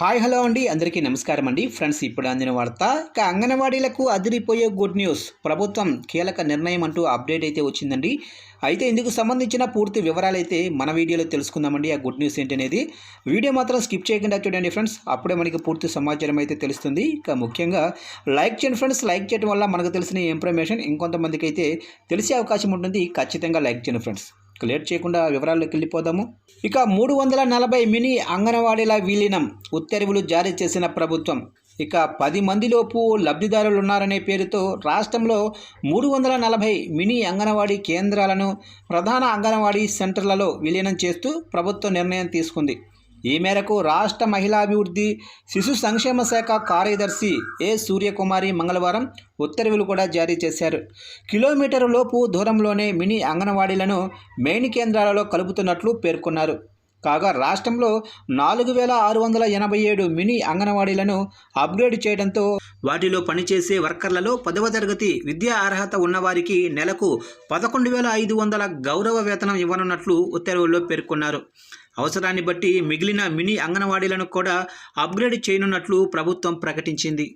Hi hello అండి. అందరికీ నమస్కారం అండి. ఫ్రెండ్స్ ఇప్పుడు అందిన వార్త ఇక అంగన్వాడీలకు అదిరిపోయే గుడ్ న్యూస్. ప్రభుత్వం కీలక నిర్ణయం అంటూ అప్డేట్ అయితే వచ్చిందండి. అయితే ఇందుకు సంబంధించిన పూర్తి వివరాలు అయితే మన వీడియోలో తెలుసుకుందామండి. ఆ గుడ్ న్యూస్ ఏంటనేది వీడియో మాత్రం స్కిప్ చేయకుండా చూడండి ఫ్రెండ్స్. అప్పుడే మనకి పూర్తి సమాచారం అయితే తెలుస్తుంది. ఇక ముఖ్యంగా లైక్ చేయండి ఫ్రెండ్స్. లైక్ చేయడం వల్ల మనకు తెలిసిన ఇన్ఫర్మేషన్ ఇంకొంతమందికి అయితే తెలిసే అవకాశం ఉంటుంది. ఖచ్చితంగా లైక్ చేయండి ఫ్రెండ్స్. లేట్ చేయకుండా వివరాల్లోకి వెళ్ళిపోదాము. ఇక మూడు వందల నలభై మినీ అంగన్వాడీల విలీనం ఉత్తర్వులు జారీ చేసిన ప్రభుత్వం. ఇక పది మందిలోపు లబ్ధిదారులు ఉన్నారనే పేరుతో రాష్ట్రంలో మూడు వందల నలభై మినీ అంగన్వాడీ కేంద్రాలను ప్రధాన అంగన్వాడీ సెంటర్లలో విలీనం చేస్తూ ప్రభుత్వం నిర్ణయం తీసుకుంది. ఈ మేరకు రాష్ట్ర మహిళాభివృద్ధి శిశు సంక్షేమ శాఖ కార్యదర్శి ఏ సూర్యకుమారి మంగళవారం ఉత్తర్వులు కూడా జారీ చేశారు. కిలోమీటర్ లోపు దూరంలోనే మినీ అంగన్వాడీలను మెయిన్ కేంద్రాలలో కలుపుతున్నట్లు పేర్కొన్నారు. కాగా రాష్ట్రంలో నాలుగు వేల ఆరు వందల ఎనభై ఏడు మినీ అంగన్వాడీలను అప్గ్రేడ్ చేయడంతో వాటిలో పనిచేసే వర్కర్లలో పదవ తరగతి విద్యా అర్హత ఉన్నవారికి నెలకు పదకొండు వేల ఐదు వందల గౌరవ వేతనం ఇవ్వనున్నట్లు ఉత్తర్వుల్లో పేర్కొన్నారు. అవసరాన్ని బట్టి మిగిలిన మినీ అంగన్వాడీలను కూడా అప్గ్రేడ్ చేయనున్నట్లు ప్రభుత్వం ప్రకటించింది.